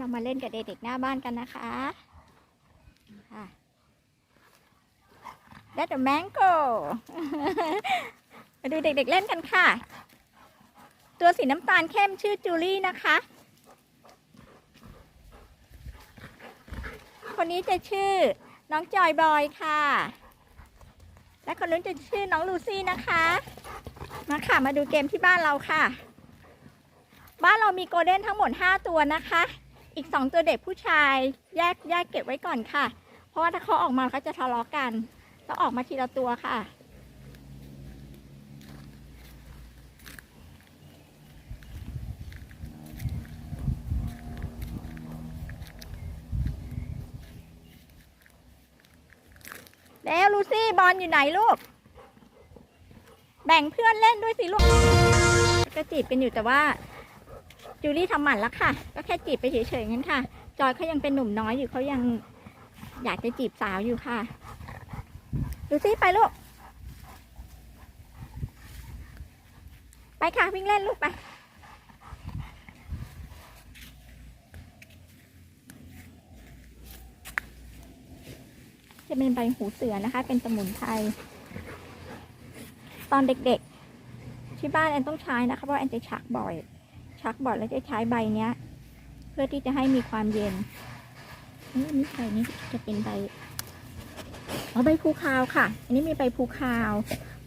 เรามาเล่นกับเด็กๆหน้าบ้านกันนะคะค่ะ That's a mango มาดูเด็กๆเล่นกันค่ะ ตัวสีน้ำตาลเข้มชื่อจูลี่นะคะ คนนี้จะชื่อน้องจอยบอยค่ะ และคนนู้นจะชื่อน้องลูซี่นะคะ มาค่ะ มาดูเกมที่บ้านเราค่ะ บ้านเรามีโกลเด้นทั้งหมด 5 ตัวนะคะ อีก2ตัวเด็กผู้ชายแยกแยกเก็บไว้ก่อนค่ะ เพราะว่าถ้าเขาออกมาเขาจะทะเลาะกัน ต้องออกมาทีละตัวค่ะ แล้วลูซี่บอลอยู่ไหนลูก แบ่งเพื่อนเล่นด้วยสิลูกก็จีบกันอยู่แต่ว่า จูลี่ทำหมันแล้วค่ะ ก็แค่จีบไปเฉยๆงั้นค่ะ จอยเขายังเป็นหนุ่มน้อยอยู่เขายังอยากจะจีบสาวอยู่ค่ะ ดูซิไปลูก ไปค่ะวิ่งเล่นลูกไป จะเป็นใบหูเสือนะคะ เป็นสมุนไพร ตอนเด็กๆ ที่บ้านแอนต้องใช้นะคะเพราะแอนจะชักบ่อย ชักบ่อยแล้วจะใช้ใบเนี้ย เพื่อที่จะให้มีความเย็นนี่นี่ใบนี้จะเป็นใบอ๋อใบภูคาวค่ะ อันนี้มีใบภูคาว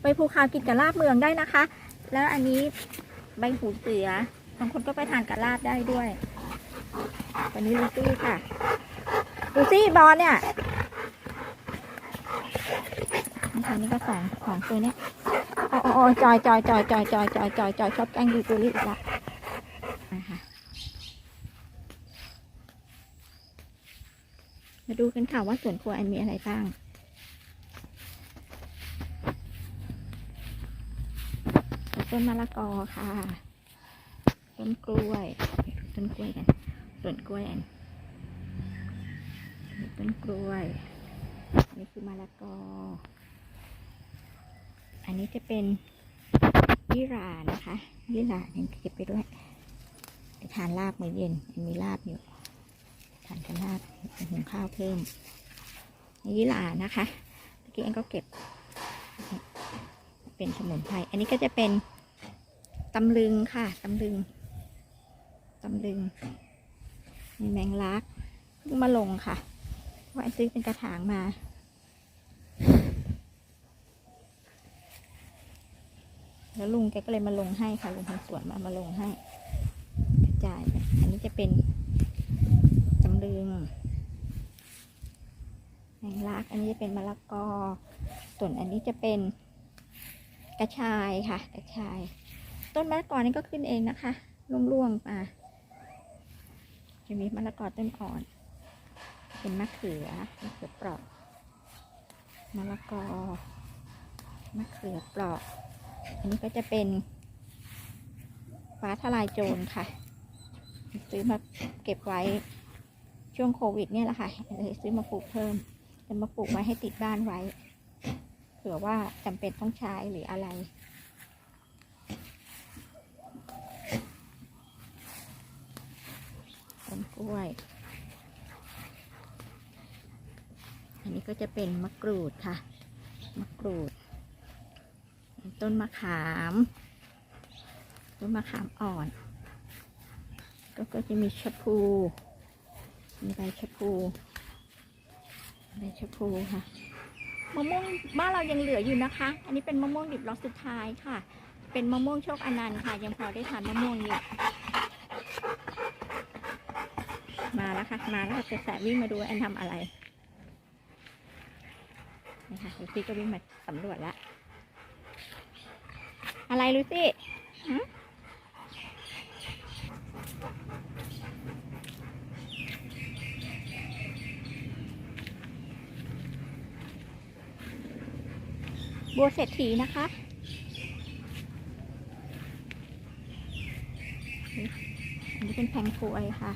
ใบภูคาวกินกับลาบเมืองได้นะคะ แล้วอันนี้ใบหูเสือบางคนก็ไปทานกับลาบได้ด้วยวันนี้ลูซี่ค่ะลูซี่บอลเนี่ยนี่ค่ะนี่ก็สองสองตัวเนี้ยอ๋ออ๋อจอยจอยจอยจอยจอยจอยจอยจอยชอบแกล้งดูตัวนี้อีกละนะคะ มาดูกันค่ะว่าสวนครัวแอนมีอะไรบ้าง ต้นมะละกอค่ะ ต้นกล้วย ต้นกล้วยกันต้นกล้วยอันนี่ต้นกล้วย นี่คือมะละกอ อันนี้จะเป็นยี่รานะคะยี่ราเนี่เก็บไปด้วยทานลาบมื้อเย็นยังมีลาบอยู่ ทานกันลาบหุงข้าวเพิ่มยี่หร่านะคะเมื่อกี้เองก็เก็บ เป็นสมุนไพรอันนี้ก็จะเป็นตำลึงค่ะตำลึงตำลึงมีแมงลักเพิ่งมาลงค่ะว่าซื้อเป็นกระถางมา แล้วลุงแกก็เลยมาลงให้ค่ะลุงทำสวนมามาลงให้กระจายอันนี้จะเป็น ลึงแมงลัก อันนี้จะเป็นมะละกอ ส่วนอันนี้จะเป็นกระชายค่ะ กระชาย ต้นมะละกอนี่ก็ขึ้นเองนะคะร่วงๆมา จะมีมะละกอต้นอ่อน เป็นมะเขือ มะเขือเปราะ มะละกอ มะเขือเปราะ อันนี้ก็จะเป็นฟ้าทลายโจรค่ะ ซื้อมาเก็บไว้ ช่วงโควิดเนี่ยแหละค่ะเลยซื้อมาปลูกเพิ่มจะมาปลูกไว้ให้ติดบ้านไว้ เผื่อว่าจำเป็นต้องใช้หรืออะไรต้นกล้วย อันนี้ก็จะเป็นมะกรูดค่ะ มะกรูด ต้นมะขาม ต้นมะขามอ่อน ก็ก็จะมีชะพู มีใบชะพูใบชะพูค่ะมะม่วงบ้านเรายังเหลืออยู่นะคะ อันนี้เป็นมะม่วงดิบล็อกสุดท้ายค่ะ เป็นมะม่วงโชคอนันต์ค่ะ ยังพอได้ทานมะม่วงอยู่มาแล้วค่ะ มาแล้วค่ะจะแสบวิ่งมาดูแอนทำอะไรนี่ค่ะลูซี่ก็วิ่งมาสำรวจล้วอะไรลูซี่ บัวเศรษฐีนะคะ อันนี้เป็นแพงกล้วยค่ะ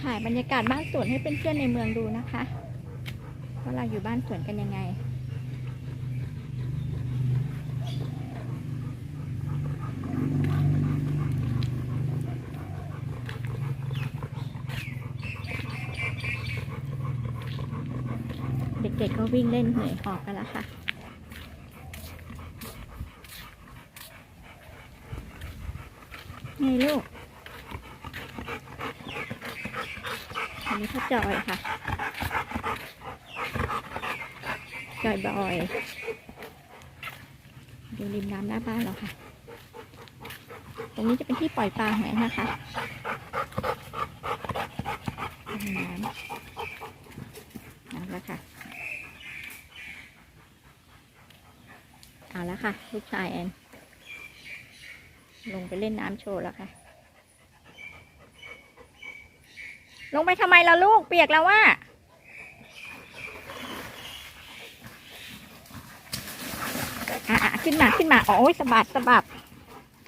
ถ่ายบรรยากาศบ้านสวนให้เพื่อนๆในเมืองดูนะคะ ว่าเราอยู่บ้านสวนกันยังไง ก็วิ่งเล่นเหนื่อยหอบกันแล้วค่ะ ไงลูก อันนี้พ่อจอยค่ะ จอยบอย ดูริมน้ำหน้าบ้านเราค่ะ ตรงนี้จะเป็นที่ปล่อยปลาของแอนะคะน้ำน้ำแล้วค่ะ เอา แล้วค่ะ ลูกชายแอน ลงไปเล่นน้ำโชว์แล้วค่ะ ลงไปทำไมล่ะลูกเปียกแล้วว่าอะขึ้นมาขึ้นมา โอ้ยสะบัดสะบัด